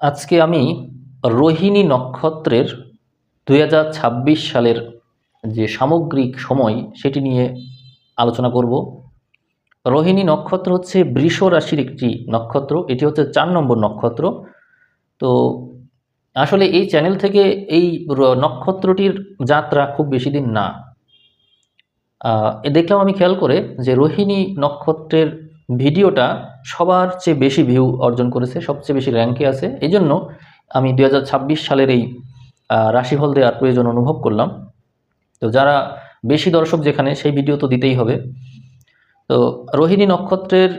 আজকে আমি রোহিণী নক্ষত্রের দু হাজার ছাব্বিশ সালের যে সামগ্রিক সময় সেটি নিয়ে আলোচনা করব। রোহিণী নক্ষত্র হচ্ছে বৃষ রাশির একটি নক্ষত্র, এটি হচ্ছে চার নম্বর নক্ষত্র। তো আসলে এই চ্যানেল থেকে এই নক্ষত্রটির যাত্রা খুব বেশি দিন না। দেখলাম আমি খেয়াল করে যে রোহিণী নক্ষত্রের ভিডিওটা সবার চেয়ে বেশি ভিউ অর্জন করেছে, সবচেয়ে বেশি র্যাঙ্কে আছে। এই জন্য আমি দুই হাজার ছাব্বিশ সালের এই রাশিফল দেওয়ার প্রয়োজন অনুভব করলাম। তো যারা বেশি দর্শক যেখানে, সেই ভিডিও তো দিতেই হবে। তো রোহিণী নক্ষত্রের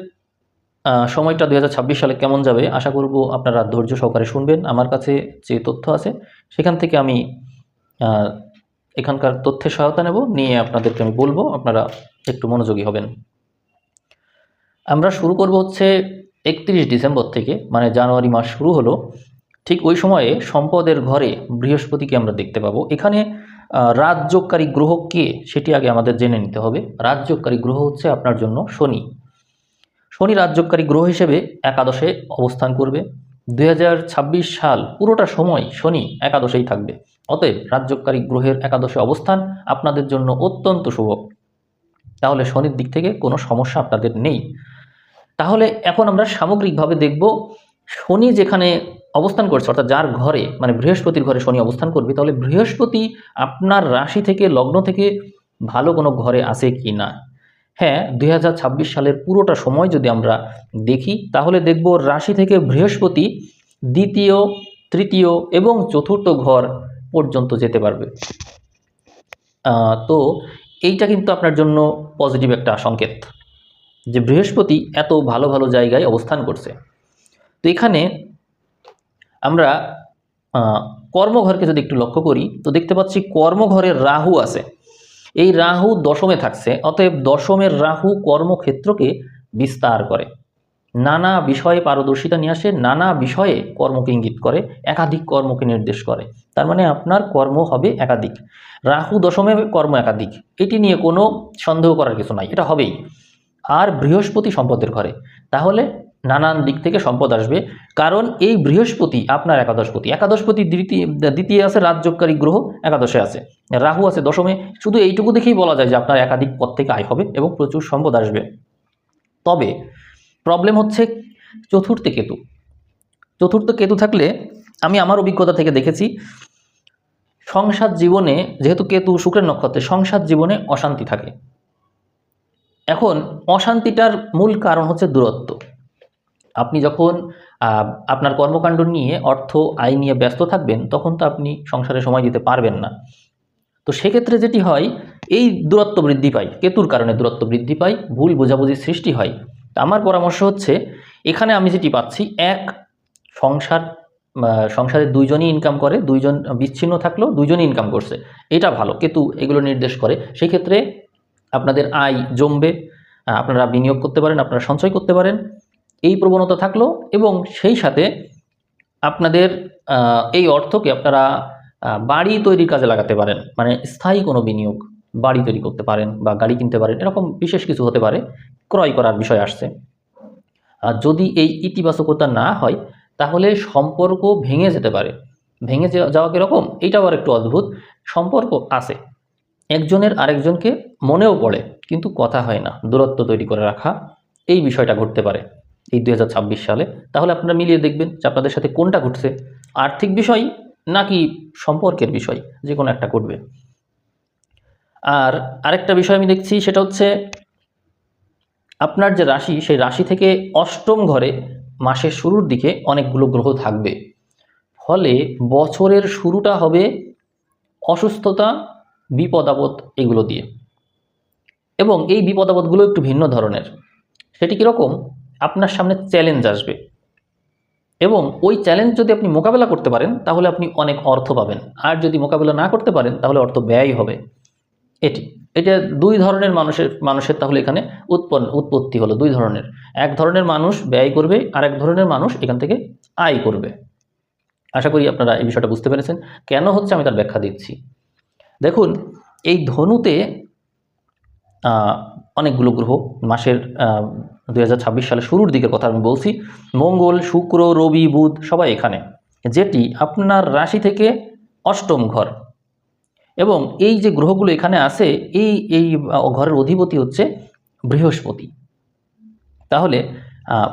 সময়টা দুই হাজার ছাব্বিশ সালে কেমন যাবে, আশা করব আপনারা ধৈর্য সহকারে শুনবেন। আমার কাছে যে তথ্য আছে, সেখান থেকে আমি এখানকার তথ্যের সহায়তা নেব। নিয়ে আপনাদেরকে আমি বলব, আপনারা একটু মনোযোগী হবেন। আমরা শুরু করব হচ্ছে একত্রিশ ডিসেম্বর থেকে মানে জানুয়ারি মাস শুরু হলো। ঠিক ওই সময়ে সম্পদের ঘরে বৃহস্পতিকে আমরা দেখতে পাবো। এখানে রাজযোগকারী গ্রহ কে সেটি আগে আমাদের জেনে নিতে হবে। রাজযোগকারী গ্রহ হচ্ছে আপনার জন্য শনি। শনি রাজযোগকারী গ্রহ হিসেবে একাদশে অবস্থান করবে। দু হাজার ছাব্বিশ সাল পুরোটা সময় শনি একাদশেই থাকবে। অতএব রাজযোগকারী গ্রহের একাদশে অবস্থান আপনাদের জন্য অত্যন্ত শুভ। তাহলে শনির দিক থেকে কোনো সমস্যা আপনাদের নেই। তাহলে এখন আমরা সামগ্রিকভাবে দেখব শনি যেখানে অবস্থান করছে, অর্থাৎ যার ঘরে মানে বৃহস্পতির ঘরে শনি অবস্থান করবে, তাহলে বৃহস্পতি আপনার রাশি থেকে, লগ্ন থেকে ভালো কোনো ঘরে আছে কি না? হ্যাঁ দু হাজার ছাব্বিশ সালের পুরোটা সময় যদি আমরা দেখি, তাহলে দেখব রাশি থেকে বৃহস্পতি দ্বিতীয়, তৃতীয় এবং চতুর্থ ঘর পর্যন্ত যেতে পারবে। তো এইটা কিন্তু আপনার জন্য পজিটিভ একটা সংকেত। যে বৃহস্পতি এত ভালো ভালো জায়গায় অবস্থান করছে। তো এখানে আমরা কর্মঘরকে যদি একটু লক্ষ্য করি, তো দেখতে পাচ্ছি কর্মঘরের রাহু আছে। এই রাহু দশমে থাকছে, অতএব দশমের রাহু কর্মক্ষেত্রকে বিস্তার করে। নানা বিষয়ে পারদর্শিতা নিয়ে আসে, নানা বিষয়ে কর্মকে ইঙ্গিত করে, একাধিক কর্মকে নির্দেশ করে। তার মানে আপনার কর্ম হবে একাধিক। রাহু দশমে কর্ম একাধিক। এটি নিয়ে কোনো সন্দেহ করার কিছু নাই, এটা হবেই। আর বৃহস্পতি সম্পদের ঘরে। তাহলে নানান দিক থেকে সম্পদ আসবে। কারণ এই বৃহস্পতি আপনার একাদশপতি। একাদশপতি দ্বিতীয় দ্বিতীয় আছে রাজযোগকারী গ্রহ, একাদশে আছে। রাহু আছে দশমে। শুধু এইটুকু দেখেই বলা যায় যে আপনার একাধিক পথ থেকে আয় হবে এবং প্রচুর সম্পদ আসবে। তবে প্রবলেম হচ্ছে চতুর্থে কেতু। চতুর্থ কেতু থাকলে আমি আমার অভিজ্ঞতা থেকে দেখেছি, সংসার জীবনে, যেহেতু কেতু শুক্রের নক্ষত্রে, সংসার জীবনে অশান্তি থাকে। এখন অশান্তিটার মূল কারণ হচ্ছে দূরত্ব। আপনি যখন আপনার কর্মকাণ্ড নিয়ে অর্থ, আয় নিয়ে ব্যস্ত থাকবেন, তখন তো আপনি সংসারে সময় দিতে পারবেন না। তো সেক্ষেত্রে যেটি হয়, এই দূরত্ব বৃদ্ধি পায়। কেতুর কারণে দূরত্ব বৃদ্ধি পায়, ভুল বোঝাবুঝির সৃষ্টি হয়। আমার পরামর্শ হচ্ছে, এখানে আমি যেটি পাচ্ছি, এক, সংসার সংসারে দুইজনই ইনকাম করে, দুইজন বিচ্ছিন্ন থাকলেও দুইজনই ইনকাম করছে। এটা ভালো, কেতু এগুলো নির্দেশ করে। সেই ক্ষেত্রে আপনাদের আয় জমবে আপনারা বিনিয়োগ করতে পারেন, আপনারা সঞ্চয় করতে পারেন। এই প্রবণতা থাকল এবং সেই সাথে আপনাদের এই অর্থকে আপনারা বাড়ি তৈরির কাজে লাগাতে পারেন। মানে স্থায়ী কোনো বিনিয়োগ বাড়ি তৈরি করতে পারেন বা গাড়ি কিনতে পারেন, এরকম বিশেষ কিছু হতে পারে, ক্রয় করার বিষয় আসছে। আর যদি এই ইতিবাচকতা না হয়, তাহলে সম্পর্ক ভেঙে যেতে পারে। ভেঙে যাওয়া কীরকম? এইটাও আর একটু অদ্ভুত। সম্পর্ক আছে। একজনের আরেকজনকে মনেও পড়ে, কিন্তু কথা হয় না, দূরত্ব তৈরি করে রাখা এই বিষয়টা ঘটতে পারে এই দুই হাজার ছাব্বিশ সালে। তাহলে আপনারা মিলিয়ে দেখবেন যে আপনাদের সাথে কোনটা ঘটছে। আর্থিক বিষয় নাকি সম্পর্কের বিষয়, যে কোনো একটা ঘটবে। আর আরেকটা বিষয় আমি দেখছি, সেটা হচ্ছে আপনার যে রাশি, সেই রাশি থেকে অষ্টম ঘরে মাসের শুরুর দিকে অনেকগুলো গ্রহ থাকবে। ফলে বছরের শুরুটা হবে অসুস্থতা বিপদ আপদ এগুলো দিয়ে। এবং এই বিপদ আপদগুলো একটু ভিন্ন ধরনের। সেটি কীরকম? আপনার সামনে চ্যালেঞ্জ আসবে। এবং ওই চ্যালেঞ্জ যদি আপনি মোকাবেলা করতে পারেন, তাহলে আপনি অনেক অর্থ পাবেন। আর যদি মোকাবেলা না করতে পারেন, তাহলে অর্থ ব্যয় হবে। এটি, এটা দুই ধরনের মানুষের মানুষের তাহলে এখানে উৎপন্ন, উৎপত্তি হলো দুই ধরনের। এক ধরনের মানুষ ব্যয় করবে আর এক ধরনের মানুষ এখান থেকে আয় করবে। আশা করি আপনারা এই বিষয়টা বুঝতে পেরেছেন। কেন হচ্ছে আমি তার ব্যাখ্যা দিচ্ছি? দেখুন, এই ধনুতে অনেকগুলো গ্রহ মাসের দুই সালের শুরুর দিকের কথা আমি বলছি। মঙ্গল, শুক্র, রবি, বুধ সবাই এখানে। যেটি আপনার রাশি থেকে অষ্টম ঘর। এবং এই যে গ্রহগুলো এখানে আছে, এই এই ঘরের অধিপতি হচ্ছে বৃহস্পতি। তাহলে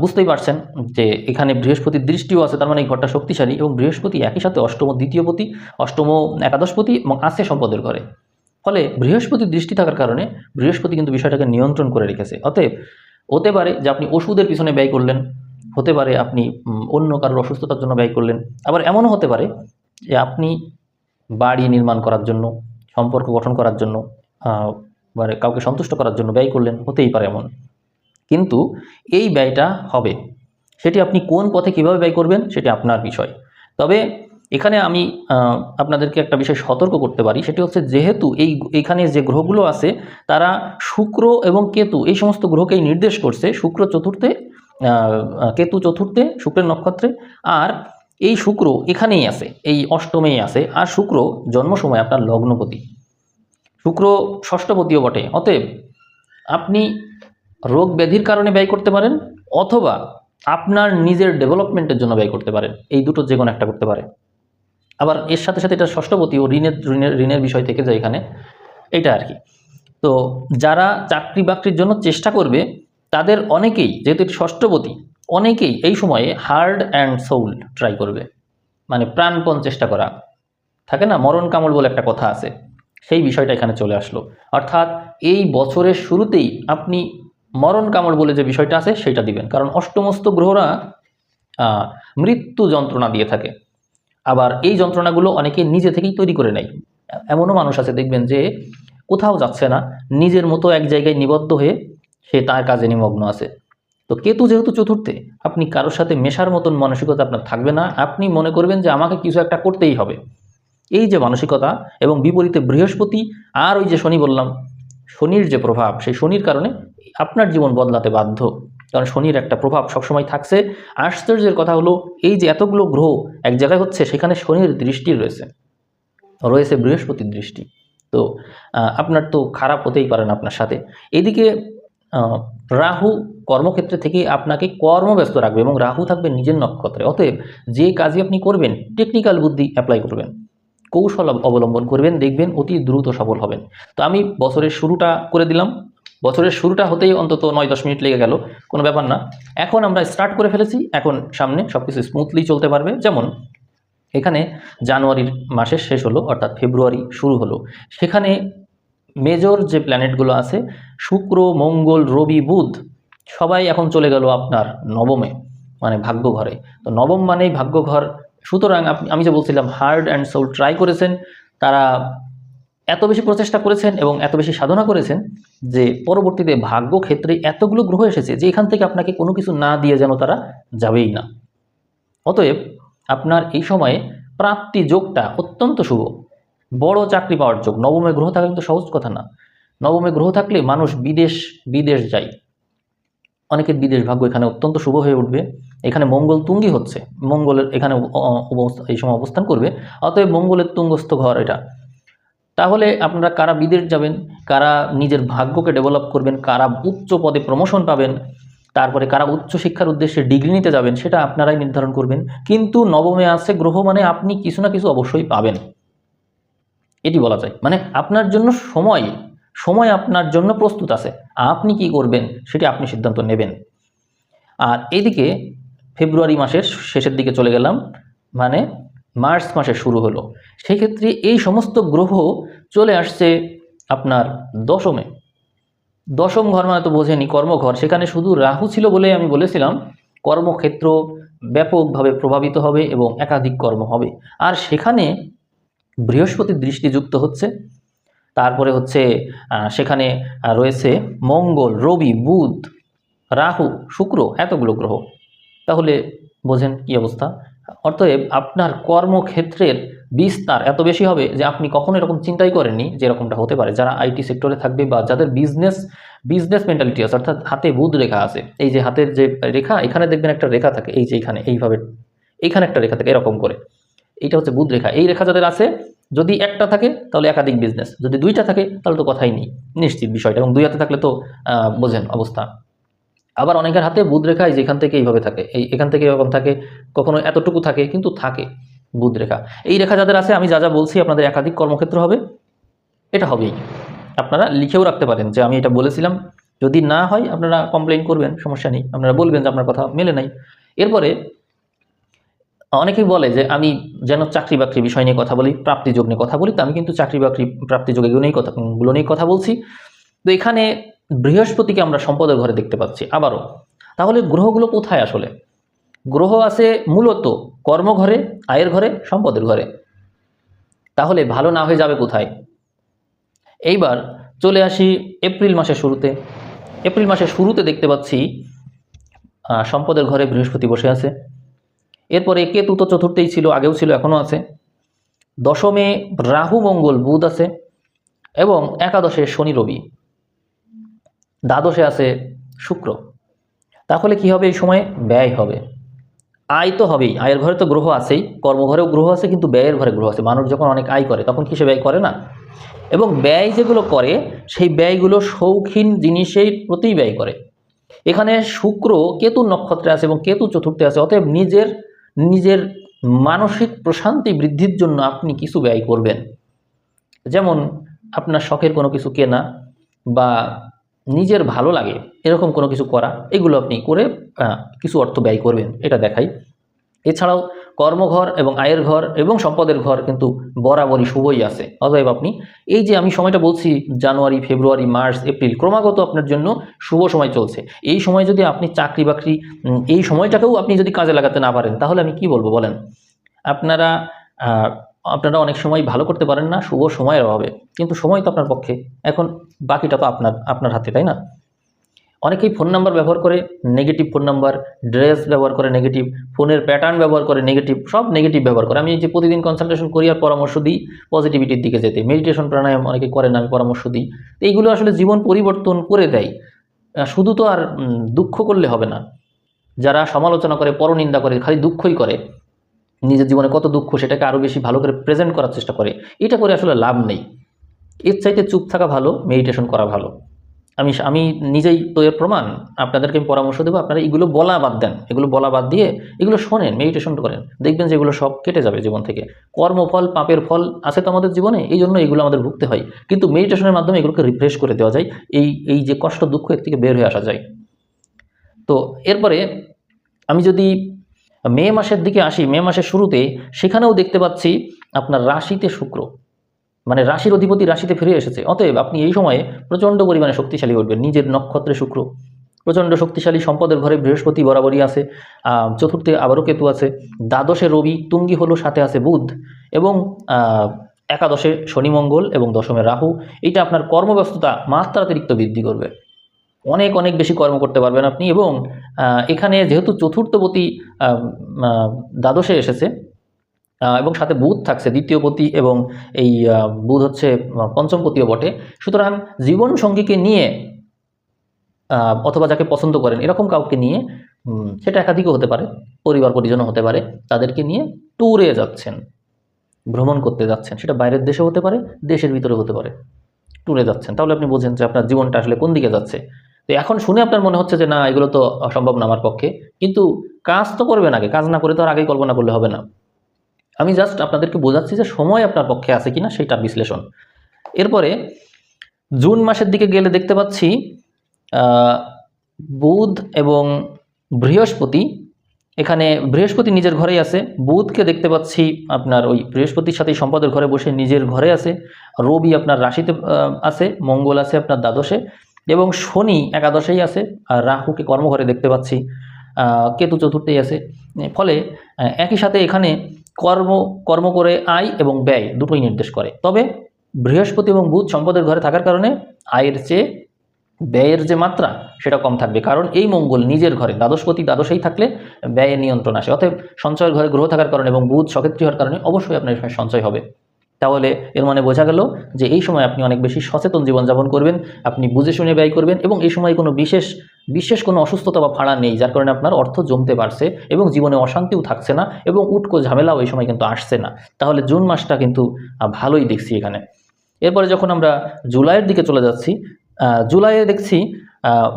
বুঝতেই পারছেন যে এখানে বৃহস্পতির দৃষ্টিও আছে, তার মানে এই ঘরটা শক্তিশালী এবং বৃহস্পতি একই সাথে অষ্টম দ্বিতীয় দ্বিতীয়পতি, অষ্টম, একাদশপতি এবং আছে সম্পদের ঘরে। ফলে বৃহস্পতির দৃষ্টি থাকার কারণে বৃহস্পতি কিন্তু বিষয়টাকে নিয়ন্ত্রণ করে রেখেছে। অতএব হতে পারে যে আপনি ওষুধের পিছনে ব্যয় করলেন, হতে পারে আপনি অন্য কারোর অসুস্থতার জন্য ব্যয় করলেন, আবার এমনও হতে পারে যে আপনি বাড়ি নির্মাণ করার জন্য, সম্পর্ক গঠন করার জন্য মানে কাউকে সন্তুষ্ট করার জন্য ব্যয় করলেন, হতেই পারে এমন। কিন্তু এই ব্যয়টা হবে। সেটি আপনি কোন পথে কীভাবে ব্যয় করবেন সেটি আপনার বিষয়। তবে এখানে আমি আপনাদেরকে একটা বিষয় সতর্ক করতে পারি, সেটি হচ্ছে যেহেতু এই এখানে যে গ্রহগুলো আছে, তারা শুক্র এবং কেতু, এই সমস্ত গ্রহকেই নির্দেশ করছে শুক্র চতুর্থে কেতু চতুর্থে, শুক্রের নক্ষত্রে, আর এই শুক্র এখানেই আছে, এই অষ্টমেই আছে, আর শুক্র জন্ম সময় আপনার লগ্নপতি। শুক্র ষষ্ঠপতিও বটে, অতএব আপনি রোগ ব্যাধির কারণে ব্যয় করতে পারেন অথবা আপনার নিজের ডেভেলপমেন্টের জন্য ব্যয় করতে পারেন। এই দুটো যে কোনো একটা করতে পারে। আবার এর সাথে সাথে এটা ষষ্ঠপতি ও ঋণের ঋণের ঋণের বিষয় থেকে যায় এখানে। এটা আর কি তো যারা চাকরি বাকরির জন্য চেষ্টা করবে, তাদের অনেকেই, যেহেতু ষষ্ঠপতি, অনেকেই এই সময়ে হার্ড অ্যান্ড সোল ট্রাই করবে। মানে প্রাণপণ চেষ্টা করা। থাকে না? মরণ কামড় বলে একটা কথা আছে। সেই বিষয়টা এখানে চলে আসলো। অর্থাৎ এই বছরের শুরুতেই আপনি মরণ কামড় বলে যে বিষয়টা আছে, সেটা দিবেন। কারণ অষ্টমস্ত গ্রহরা মৃত্যু যন্ত্রণা দিয়ে থাকে। আবার এই যন্ত্রণাগুলো অনেকে নিজে থেকেই তৈরি করে নেয়। এমনও মানুষ আছে, দেখবেন যে কোথাও যাচ্ছে না, নিজের মতো এক জায়গায় নিবদ্ধ হয়ে সে তার কাজে নিমগ্ন আছে। তো কেতু যেহেতু চতুর্থে, আপনি কারোর সাথে মেশার মতন মানসিকতা আপনার থাকবে না। আপনি মনে করবেন যে আমাকে কিছু একটা করতেই হবে। এই যে মানসিকতা এবং বিপরীতে বৃহস্পতি আর ওই যে শনি বললাম শনির যে প্রভাব, সেই শনির কারণে আপনার জীবন বদলাতে বাধ্য। কারণ শনির একটা প্রভাব সবসময় থাকছে। আশ্চর্যের কথা হলো, এই যে এতগুলো গ্রহ এক জায়গায় হচ্ছে, সেখানে শনির দৃষ্টি রয়েছে। রয়েছে বৃহস্পতির দৃষ্টি। তো আপনার তো খারাপ হতেই পারেন আপনার সাথে। এদিকে রাহু কর্মক্ষেত্রে থেকে আপনাকে কর্মব্যস্ত রাখবে এবং রাহু থাকবে নিজের নক্ষত্রে। অতএব যে কাজই আপনি করবেন টেকনিক্যাল বুদ্ধি অ্যাপ্লাই করবেন। কৌশল অবলম্বন করবেন, দেখবেন অতি দ্রুত সফল হবেন। তো আমি বছরের শুরুটা করে দিলাম। বছরের শুরুটা হতেই অন্তত নয় দশ মিনিট লেগে গেল, কোনো ব্যাপার না। এখন আমরা স্টার্ট করে ফেলেছি, এখন সামনে সব কিছু স্মুথলি চলতে পারবে। যেমন, এখানে জানুয়ারির মাসের শেষ হলো, অর্থাৎ ফেব্রুয়ারি শুরু হলো। সেখানে মেজর যে প্ল্যানেটগুলো আছে, শুক্র, মঙ্গল, রবি, বুধ, সবাই এখন চলে গেল আপনার নবমে মানে ভাগ্য ঘরে তো নবম মানেই ভাগ্য ঘর সুতরাং আমি যে বলছিলাম, হার্ড অ্যান্ড সোল ট্রাই করেছেন, তারা এত বেশি প্রচেষ্টা করেছেন এবং এত বেশি সাধনা করেছেন যে পরবর্তীতে ভাগ্য ক্ষেত্রে এতগুলো গ্রহ এসেছে যে এখান থেকে আপনাকে কোনো কিছু না দিয়ে যেন তারা যাবেই না। অতএব আপনার এই সময়ে প্রাপ্তি যোগটা অত্যন্ত শুভ। বড় চাকরি পাওয়ার যোগ। নবমে গ্রহ থাকা কিন্তু সহজ কথা না। নবমে গ্রহ থাকলে মানুষ বিদেশ বিদেশ যায়। অনেকের বিদেশ ভাগ্য এখানে অত্যন্ত শুভ হয়ে উঠবে। এখানে মঙ্গল তুঙ্গি হচ্ছে। মঙ্গলের এখানে এই সময় অবস্থান করবে। অতএব মঙ্গলের তুঙ্গস্থ ঘর এটা। তাহলে আপনারা কারা বিদেশ যাবেন, কারা নিজের ভাগ্যকে ডেভেলপ করবেন, কারা উচ্চ পদে প্রমোশন পাবেন, তারপরে কারা উচ্চ শিক্ষার উদ্দেশ্যে ডিগ্রি নিতে যাবেন, সেটা আপনারাই নির্ধারণ করবেন। কিন্তু নবমে আছে গ্রহ মানে আপনি কিছু না কিছু অবশ্যই পাবেন। এটি বলা যায়। মানে আপনার জন্য সময় সময় আপনার জন্য প্রস্তুত আছে। আপনি কি করবেন সেটি আপনি সিদ্ধান্ত নেবেন। আর এদিকে ফেব্রুয়ারি মাসের শেষের দিকে চলে গেলাম মানে মার্চ মাসে শুরু হলো। সেক্ষেত্রে এই সমস্ত গ্রহ চলে আসছে আপনার দশমে। দশম ঘর মানে তো বোঝেনি, কর্মঘর। সেখানে শুধু রাহু ছিল বলে আমি বলেছিলাম, কর্মক্ষেত্র ব্যাপকভাবে প্রভাবিত হবে এবং একাধিক কর্ম হবে। আর সেখানে বৃহস্পতির দৃষ্টি যুক্ত হচ্ছে। তারপরে হচ্ছে সেখানে রয়েছে মঙ্গল, রবি, বুধ, রাহু, শুক্র, এতগুলো গ্রহ। তাহলে বোঝেন কি অবস্থা? অতএব আপনার কর্মক্ষেত্রের বিস্তার এত বেশি হবে যে আপনি কখনো এরকম চিন্তাই করেননি যে এরকমটা হতে পারে। যারা আইটি সেক্টরে থাকবে বা যাদের বিজনেস বিজনেস মেন্টালিটি আছে, অর্থাৎ হাতে বুধ রেখা আছে, এই যে হাতের যে রেখা, এখানে দেখবেন একটা রেখা থাকে, এই যে এখানে, এইভাবে এইখানে একটা রেখা থাকে, এরকম করে। এইটা হচ্ছে বুধ রেখা। এই রেখা যাদের আছে যদি একটা থাকে, তাহলে একাধিক বিজনেস যদি দুইটা থাকে, তাহলে তো কথাই নেই। নিশ্চিত বিষয়টা। এবং দুই হাতে থাকলে তো বোঝেন অবস্থা। আবার অনেকের হাতে বুধ রেখা এই যেখান থেকে এইভাবে থাকে। এই এখান থেকে এরকম থাকে, কখনো এতটুকু থাকে, কিন্তু থাকে বুধ রেখা এই রেখা যাদের আছে, আমি যা যা বলছি, আপনাদের একাধিক কর্মক্ষেত্র হবে। এটা হবেই। আপনারা লিখেও রাখতে পারেন যে, আমি এটা বলেছিলাম। যদি না হয়, আপনারা কমপ্লেন করবেন, সমস্যা নেই। আপনারা বলবেন যে, আপনার কথা মেলে নাই। এরপরে অনেকেই বলে যে আমি যেন চাকরি বাকরি বিষয় নিয়ে কথা বলি, প্রাপ্তিযোগ নিয়ে কথা বলি, তো আমি কিন্তু চাকরি বাকরি প্রাপ্তিযোগ এগুলো নিয়েই কথা, গুলো নিয়েই কথা বলছি। তো এখানে বৃহস্পতিকে আমরা সম্পদের ঘরে দেখতে পাচ্ছি, আবারও। তাহলে গ্রহগুলো কোথায় আসলে? গ্রহ আছে মূলত কর্মঘরে, আয়ের ঘরে, সম্পদের ঘরে। তাহলে ভালো না হয়ে যাবে কোথায়? এইবার চলে আসি এপ্রিল মাসের শুরুতে। এপ্রিল মাসের শুরুতে দেখতে পাচ্ছি সম্পদের ঘরে বৃহস্পতি বসে আছে। এরপরে কেতু তো চতুর্থেই ছিল, আগেও ছিল এখনও আছে। দশমে রাহু, মঙ্গল, বুধ আছে এবং একাদশে শনি, রবি। দ্বাদশে আছে শুক্র। তাহলে কি হবে এই সময়ে? ব্যয় হবে। আয় তো হবেই। আয়ের ঘরে তো গ্রহ আছেই। কর্মঘরেও গ্রহ আছে, কিন্তু ব্যয়ের ঘরে গ্রহ আছে। মানুষ যখন অনেক আয় করে, তখন কি সে ব্যয় করে না? এবং ব্যয় যেগুলো করে, সেই ব্যয়গুলো শৌখিন জিনিসের প্রতিই ব্যয় করে। এখানে শুক্র কেতু নক্ষত্রে আছে এবং কেতু চতুর্থে আছে, অতএব নিজের নিজের মানসিক প্রশান্তি বৃদ্ধির জন্য আপনি কিছু ব্যয় করবেন। যেমন আপনার শখের কোনো কিছু কেনা বা নিজের ভালো লাগে এরকম কোনো কিছু করা, এগুলো আপনি করে কিছু অর্থ ব্যয় করবেন, এটা দেখাই। এছাড়াও কর্মঘর এবং আয়ের ঘর এবং সম্পদের ঘর কিন্তু বরাবরই শুভই আছে। অতএব আপনি এই যে আমি সময়টা বলছি, জানুয়ারি, ফেব্রুয়ারি, মার্চ, এপ্রিল, ক্রমাগত আপনার জন্য শুভ সময় চলছে। এই সময় যদি আপনি চাকরি বাকরি এই সময়টাকেও আপনি যদি কাজে লাগাতে না পারেন, তাহলে আমি কি বলব বলেন? আপনারা আপনারা অনেক সময় ভালো করতে পারেন না, শুভ সময়ের অভাবে। কিন্তু সময় তো আপনার পক্ষে। এখন বাকিটা তো আপনার আপনার হাতে, তাই না? অনেকেই ফোন নাম্বার ব্যবহার করে নেগেটিভ ফোন নাম্বার ড্রেস ব্যবহার করে নেগেটিভ ফোনের প্যাটার্ন ব্যবহার করে নেগেটিভ সব নেগেটিভ ব্যবহার করে। আমি যে প্রতিদিন কনসালটেশন করি আর পরামর্শ দিই পজিটিভিটির দিকে যেতে। মেডিটেশন প্রাণায়াম অনেকে করেন, আমি পরামর্শ দিই। তো এইগুলো আসলে জীবন পরিবর্তন করে দেয়। শুধু তো আর দুঃখ করলে হবে না। যারা সমালোচনা করে, পরনিন্দা করে, খালি দুঃখই করে, নিজের জীবনে কত দুঃখ, সেটাকে আরও বেশি ভালো করে প্রেজেন্ট করার চেষ্টা করে, এটা করে আসলে লাভ নেই। এর চাইতে চুপ থাকা ভালো মেডিটেশন করা ভালো। আমি আমি নিজেই তো এর প্রমাণ, আপনাদেরকে আমি পরামর্শ দেবো, আপনারা এগুলো বলা বাদ দেন, এগুলো বলা বাদ দিয়ে এগুলো শোনেন মেডিটেশন করেন, দেখবেন যে এগুলো সব কেটে যাবে জীবন থেকে। কর্মফল, পাপের ফল আছে তো আমাদের জীবনে, এই জন্য এগুলো আমাদের ভুগতে হয়। কিন্তু মেডিটেশনের মাধ্যমে এগুলোকে রিফ্রেশ করে দেওয়া যায়, এই এই যে কষ্ট, দুঃখ এর থেকে বের হয়ে আসা যায়। তো এরপরে আমি যদি মে মাসের দিকে আসি, মে মাসের শুরুতে সেখানেও দেখতে পাচ্ছি আপনার রাশিতে শুক্র। মানে রাশির অধিপতি রাশিতে ফিরে এসেছে। অতএব আপনি এই সময়ে প্রচণ্ড পরিমাণে শক্তিশালী উঠবেন নিজের নক্ষত্রে শুক্র। প্রচণ্ড শক্তিশালী সম্পদের ঘরে বৃহস্পতি বরাবরই আছে। চতুর্থে আবারও কেতু আছে। দ্বাদশে রবি তুঙ্গি হলো সাথে আছে বুধ এবং একাদশে শনি মঙ্গল এবং দশমে রাহু। এইটা আপনার কর্মব্যস্ততা মাত্রাতিরিক্ত বৃদ্ধি করবে। অনেক অনেক বেশি কর্ম করতে পারবেন আপনি এবং এখানে যেহেতু আহ, দ্বাদশে এসেছে এবং সাথে বুধ থাকছে দ্বিতীয়পতি এবং এই বুধ হচ্ছে আহ, পঞ্চমপতিও বটে। সুতরাং জীবন সঙ্গীকে নিয়ে অথবা যাকে পছন্দ করেন এরকম কাউকে নিয়ে সেটা একাধিকও হতে পারে পরিবার পরিজনও হতে পারে তাদেরকে নিয়ে ট্যুরে যাচ্ছেন ভ্রমণ করতে যাচ্ছেন। সেটা বাইরের দেশে হতে পারে দেশের ভিতরে হতে পারে ট্যুরে যাচ্ছেন। তাহলে আপনি বোঝেন যে আপনার জীবনটা আসলে কোন দিকে যাচ্ছে। তো এখন শুনে আপনার মনে হচ্ছে যে না এগুলো তো অসম্ভব না আমার পক্ষে। কিন্তু কাজ তো করবেন আগে কাজ না করে তো আর আগেই কল্পনা করলে হবে না। আমি জাস্ট আপনাদেরকে বোঝাচ্ছি যে সময় আপনার পক্ষে আছে কিনা সেটা বিশ্লেষণ। এরপরে জুন মাসের দিকে গেলে দেখতে পাচ্ছি বুধ এবং বৃহস্পতি, এখানে বৃহস্পতি নিজের ঘরেই আছে, বুধকে দেখতে পাচ্ছি আপনার ওই বৃহস্পতির সাথে সম্পদের ঘরে বসে নিজের ঘরে আছে, রবি আপনার রাশিতে আছে, মঙ্গল আছে আপনার দ্বাদশে, এবং শনি একাদশেই আছে, আর রাহুকে কর্মঘরে দেখতে পাচ্ছি কেতু চতুর্থেই আছে ফলে একই সাথে এখানে কর্ম কর্ম করে আয় এবং ব্যয় দুটোই নির্দেশ করে। তবে বৃহস্পতি এবং বুধ সম্পদের ঘরে থাকার কারণে আয়ের চেয়ে ব্যয়ের যে মাত্রা, সেটা কম থাকবে। কারণ এই মঙ্গল নিজের ঘরে, দ্বাদশপতি দ্বাদশেই থাকলে ব্যয়ের নিয়ন্ত্রণ আসে। অর্থাৎ সঞ্চয়ের ঘরে গ্রহ থাকার কারণে এবং বুধ সক্ষেত্রী হওয়ার কারণে অবশ্যই আপনার সঞ্চয় হবে। তাহলে এর মানে বোঝা গেল যে এই সময় আপনি অনেক বেশি সচেতন জীবনযাপন করবেন, আপনি বুঝে শুনে ব্যয় করবেন এবং এই সময় কোনো বিশেষ বিশেষ কোনো অসুস্থতা বা ভাড়া নেই, যার কারণে আপনার অর্থ জমতে পারছে এবং জীবনে অশান্তিও থাকছে না এবং উটকো ঝামেলাও এই সময় কিন্তু আসছে না। তাহলে জুন মাসটা কিন্তু ভালোই দেখছি এখানে। এরপরে যখন আমরা জুলাইয়ের দিকে চলে যাচ্ছি জুলাইয়ে দেখছি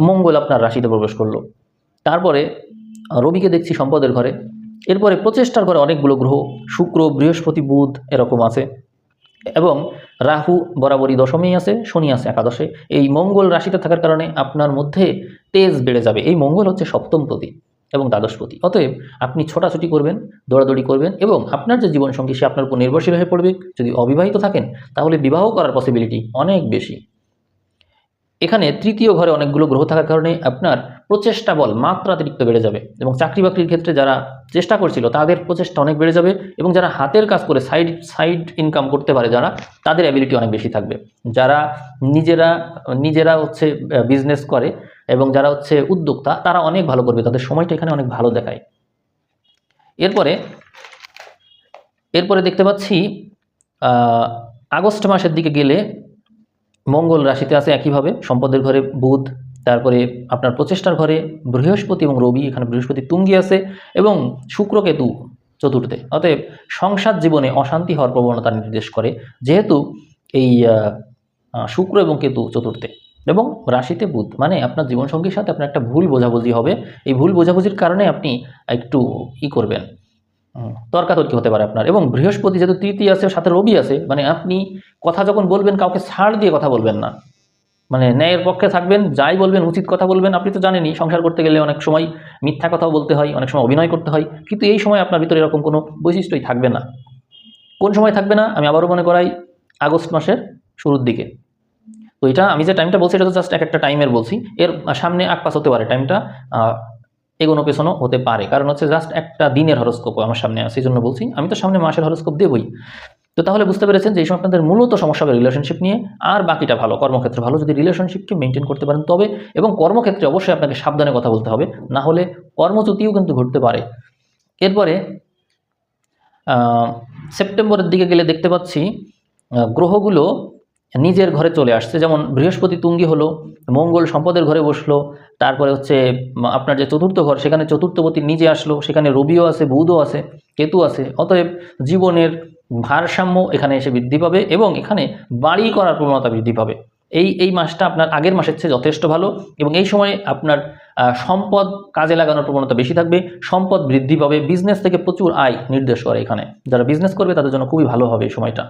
মঙ্গল আপনার রাশিতে প্রবেশ করল। তারপরে রবিকে দেখছি সম্পদের ঘরে। এরপরে প্রচেষ্টার ঘরে অনেকগুলো গ্রহ, শুক্র, বৃহস্পতি, বুধ এরকম আছে। এবং রাহু বরাবরই দশমেই আছে, শনি আছে একাদশে। এই মঙ্গল রাশিতে থাকার কারণে আপনার মধ্যে তেজ বেড়ে যাবে। এই মঙ্গল হচ্ছে সপ্তম প্রতি এবং দ্বাদশপতি অতএব আপনি ছোটাছুটি করবেন, দৌড়াদৌড়ি করবেন এবং আপনার যে জীবনসঙ্গী সে আপনার উপর নির্ভরশীল হয়ে পড়বে। যদি অবিবাহিত থাকেন, তাহলে বিবাহ করার পসিবিলিটি অনেক বেশি। এখানে তৃতীয় ঘরে অনেকগুলো গ্রহ থাকার কারণে আপনার প্রচেষ্টা বল মাত্রাতিরিক্ত বেড়ে যাবে এবং চাকরি বাকরির ক্ষেত্রে যারা চেষ্টা করছিল, তাদের প্রচেষ্টা অনেক বেড়ে যাবে এবং যারা হাতের কাজ করে সাইড সাইড ইনকাম করতে পারে যারা, তাদের অ্যাবিলিটি অনেক বেশি থাকবে। যারা নিজেরা নিজেরা হচ্ছে বিজনেস করে এবং যারা হচ্ছে উদ্যোক্তা, তারা অনেক ভালো করবে। তাদের সময়টা এখানে অনেক ভালো দেখায়। এরপরে এরপরে দেখতে পাচ্ছি আগস্ট মাসের দিকে গেলে মঙ্গল রাশিতে আছে একইভাবে, সম্পদের ঘরে বুধ তারপরে আপনার প্রচেষ্টার ঘরে বৃহস্পতি এবং রবি, এখানে বৃহস্পতি তুঙ্গি আছে এবং শুক্র কেতু চতুর্থে। অতএব সংসার জীবনে অশান্তি হওয়ার প্রবণতা নির্দেশ করে, যেহেতু এই শুক্র এবং কেতু চতুর্থে। এবং রাশিতে বুধ মানে আপনার জীবনসঙ্গীর সাথে আপনার একটা ভুল বোঝাবুঝি হবে। এই ভুল বোঝাবুঝির কারণে আপনি একটু ই করবেন তর্কাতর্কি হতে পারে আপনার। এবং বৃহস্পতি যেহেতু তৃতীয় আছে, সাথে রবি আছে মানে আপনি কথা যখন বলবেন, কাউকে ছাড় দিয়ে কথা বলবেন না। মানে ন্যায়ের পক্ষে থাকবেন, যাই বলবেন, উচিত কথা বলবেন, আপনি তো জানেনই, সংসার করতে গেলে অনেক সময় মিথ্যা কথাও বলতে হয়, অনেক সময় অভিনয় করতে হয়, কিন্তু এই সময় আপনার ভিতরে এরকম কোনো বৈশিষ্ট্যই থাকবে না। কোন সময় থাকবে না, আমি আবারও মনে করাই, আগস্ট মাসের শুরুর দিকে। তো এটা, আমি যে টাইমটা বলছি, এটা তো জাস্ট এক একটা টাইমের বলছি, এর সামনে আকপাস হতে পারে টাইমটা এগোনো পেছনো হতে পারে। কারণ হচ্ছে জাস্ট একটা দিনের হরস্কোপ আমার সামনে আছে, এই জন্য বলছি, আমি তো সামনে মাসের হরস্কোপ দেবই। তো তাহলে বুঝতে পেরেছেন যে এই সময় আপনাদের মূলত সমস্যা হবে রিলেশনশিপ নিয়ে, আর বাকিটা ভালো, কর্মক্ষেত্রে ভালো যদি রিলেশনশিপকে মেনটেন করতে পারেন তবে, এবং কর্মক্ষেত্রে অবশ্যই আপনাকে সাবধানে কথা বলতে হবে, না হলে কর্মচ্যুতিও কিন্তু ঘটতে পারে। এরপরে সেপ্টেম্বরের দিকে গেলে দেখতে পাচ্ছি গ্রহগুলো নিজের ঘরে চলে আসছে। যেমন বৃহস্পতি তুঙ্গি হলো, মঙ্গল সম্পদের ঘরে বসল, তারপরে হচ্ছে আপনার যে চতুর্থ ঘর, সেখানে চতুর্থপতি নিজে আসলো, সেখানে রবিও আছে, বুধও আছে, কেতু আছে, অতএব জীবনের ভারসাম্য এখানে এসে বৃদ্ধি পাবে এবং এখানে বাড়ি করার প্রবণতা বৃদ্ধি পাবে। এই এই মাসটা আপনার আগের মাসের চেয়ে যথেষ্ট ভালো এবং এই সময়ে আপনার সম্পদ কাজে লাগানোর প্রবণতা বেশি থাকবে, সম্পদ বৃদ্ধি পাবে বিজনেস থেকে প্রচুর আয় নির্দেশ করে এখানে। যারা বিজনেস করবে তাদের জন্য খুবই ভালো হবে এই সময়টা।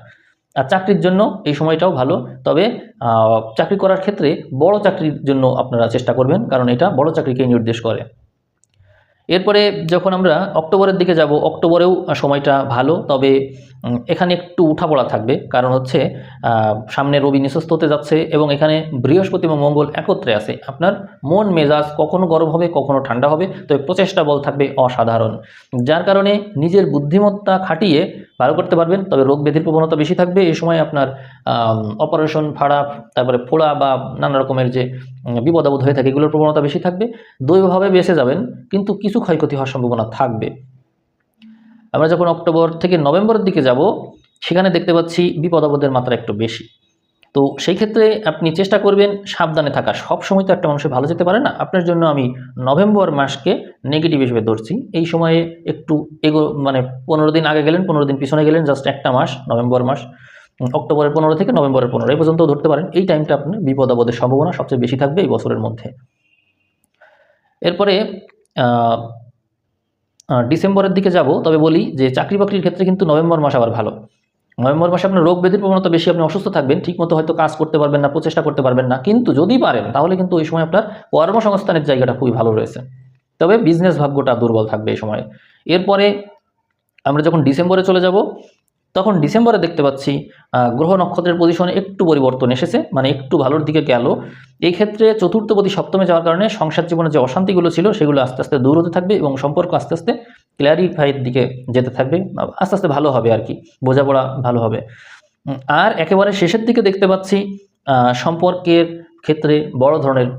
আর চাকরির জন্য এই সময়টাও ভালো, তবে চাকরি করার ক্ষেত্রে বড় চাকরির জন্য আপনারা চেষ্টা করবেন, কারণ এটা বড় চাকরিকেই নির্দেশ করে। এরপরে যখন আমরা অক্টোবরের দিকে যাব, অক্টোবরেও সময়টা ভালো, তবে এখানে একটু উঠাপড়া থাকবে। কারণ হচ্ছে সামনে রবি নিঃস্বস্ত হতে যাচ্ছে এবং এখানে বৃহস্পতি এবং মঙ্গল একত্রে আছে। আপনার মন, মেজাজ কখনো গরম হবে, কখনো ঠান্ডা হবে, তবে প্রচেষ্টা বল থাকবে অসাধারণ। যার কারণে নিজের বুদ্ধিমত্তা খাটিয়ে ভালো করতে পারবেন, তবে রোগ ব্যাধির প্রবণতা বেশি থাকবে। এই সময় আপনার অপারেশন ফাড়া তারপরে ফোড়া বা নানা রকমের যে উম, বিপদ আপদ হয়ে থাকে এগুলোর প্রবণতা বেশি থাকবে দৈবভাবে বেঁচে যাবেন কিন্তু কিছু ক্ষয়ক্ষতি হওয়ার সম্ভাবনা থাকবে। আমরা যখন অক্টোবর থেকে নভেম্বরের দিকে যাব সেখানে দেখতে পাচ্ছি বিপদ আপদের মাত্রা একটু বেশি। তো সেই ক্ষেত্রে আপনি চেষ্টা করবেন সাবধানে থাকা। সব সময় তো একটা মানুষের ভালো যেতে পারে না। আপনার জন্য আমি নভেম্বর মাসকে নেগেটিভ হিসেবে ধরছি। এই সময়ে একটু এগো মানে পনেরো দিন আগে গেলেন পনেরো দিন পিছনে গেলেন জাস্ট একটা মাস নভেম্বর মাস। অক্টোবরের পনেরো থেকে নভেম্বরের পনেরো, এই পর্যন্ত ধরতে পারেন। এই টাইমটা আপনার বিপদ আপদের সম্ভাবনা সবচেয়ে বেশি থাকবে এই বছরের মধ্যে। এরপরে ডিসেম্বরের দিকে যাব, তবে বলি যে চাকরি বাকরির ক্ষেত্রে কিন্তু নভেম্বর মাস আবার ভালো। নভেম্বর মাসে আপনার রোগ ব্যাধির প্রবণতা বেশি, আপনি অসুস্থ থাকবেন, ঠিকমতো হয়তো কাজ করতে পারবেন না, প্রচেষ্টা করতে পারবেন না। কিন্তু যদি পারেন, তাহলে কিন্তু ওই সময় আপনার কর্মসংস্থানের জায়গাটা খুবই ভালো রয়েছে। তবে বিজনেস ভাগ্যটা দুর্বল থাকবে এই সময়। এরপরে আমরা যখন ডিসেম্বরে চলে যাব তখন ডিসেম্বরে দেখতে পাচ্ছি গ্রহ নক্ষত্রের পজিশনে একটু পরিবর্তন এসেছে মানে একটু ভালোর দিকে গেল। এই ক্ষেত্রে চতুর্থপতি সপ্তমে যাওয়ার কারণে সংসার জীবনে যে অশান্তিগুলো ছিল, সেগুলো আস্তে আস্তে দূর হতে থাকবে এবং সম্পর্ক আস্তে আস্তে ক্ল্যারিফাইয়ের দিকে যেতে থাকবে। আস্তে আস্তে ভালো হবে আর কি, বোঝাপড়া ভালো হবে। আর একেবারে শেষের দিকে দেখতে পাচ্ছি সম্পর্কের ক্ষেত্রে বড় ধরনের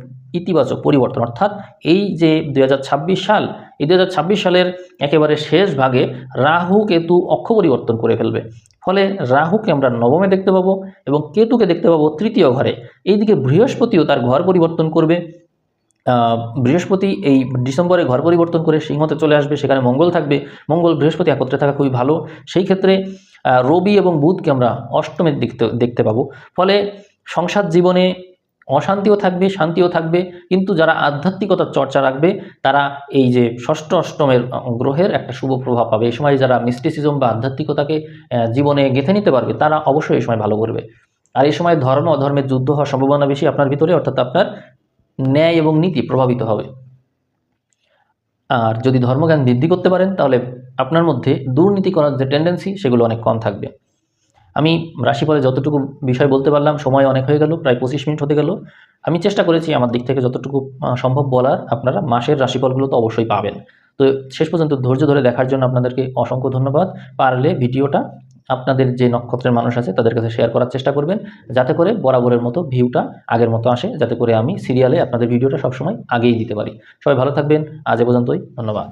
ইতিবাচক পরিবর্তন। অর্থাৎ এই যে দু হাজার ছাব্বিশ সাল এই দুই সালের একেবারে শেষ ভাগে রাহু কেতু অক্ষ পরিবর্তন করে ফেলবে। ফলে রাহুকে আমরা নবমে দেখতে পাবো এবং কেতুকে দেখতে পাবো তৃতীয় ঘরে। এইদিকে বৃহস্পতিও তার ঘর পরিবর্তন করবে। বৃহস্পতি এই ডিসেম্বরে ঘর পরিবর্তন করে সিংহতে চলে আসবে, সেখানে মঙ্গল থাকবে। মঙ্গল বৃহস্পতি একত্রে থাকা খুবই ভালো। সেই ক্ষেত্রে রবি এবং বুধকে আমরা অষ্টমের দেখতে দেখতে পাবো। ফলে সংসার জীবনে অশান্তিও থাকবে, শান্তিও থাকবে। কিন্তু যারা আধ্যাত্মিকতার চর্চা রাখবে, তারা এই যে ষষ্ঠ অষ্টমের গ্রহের একটা শুভ প্রভাব পাবে। এই সময় যারা মিস্টিসিজম বা আধ্যাত্মিকতাকে জীবনে গেঁথে নিতে পারবে, তারা অবশ্যই এই সময় ভালো করবে। আর এই সময় ধর্ম, অধর্মের যুদ্ধ হওয়ার সম্ভাবনা বেশি আপনার ভিতরে, অর্থাৎ আপনার ন্যায় এবং নীতি প্রভাবিত হবে। আর যদি ধর্মজ্ঞান বৃদ্ধি করতে পারেন, তাহলে আপনার মধ্যে দুর্নীতি করার যে টেন্ডেন্সি সেগুলো অনেক কম থাকবে। আমি রাশিফলে যতটুকু বিষয় বলতে পারলাম, সময় অনেক হয়ে গেল, প্রায় পঁচিশ মিনিট হতে গেল। আমি চেষ্টা করেছি আমার দিক থেকে যতটুকু সম্ভব বলার, আপনারা মাসের রাশিফলগুলো তো অবশ্যই পাবেন। তো শেষ পর্যন্ত ধৈর্য ধরে দেখার জন্য আপনাদেরকে অসংখ্য ধন্যবাদ। পারলে ভিডিওটা আপনাদের যে নক্ষত্রের মানুষ আছে, তাদের কাছে শেয়ার করার চেষ্টা করবেন, যাতে করে বরাবরের মতো ভিউটা আগের মতো আসে, যাতে করে আমি সিরিয়ালে আপনাদের ভিডিওটা সবসময় আগেই দিতে পারি। সবাই ভালো থাকবেন, আজ এ পর্যন্তই, ধন্যবাদ।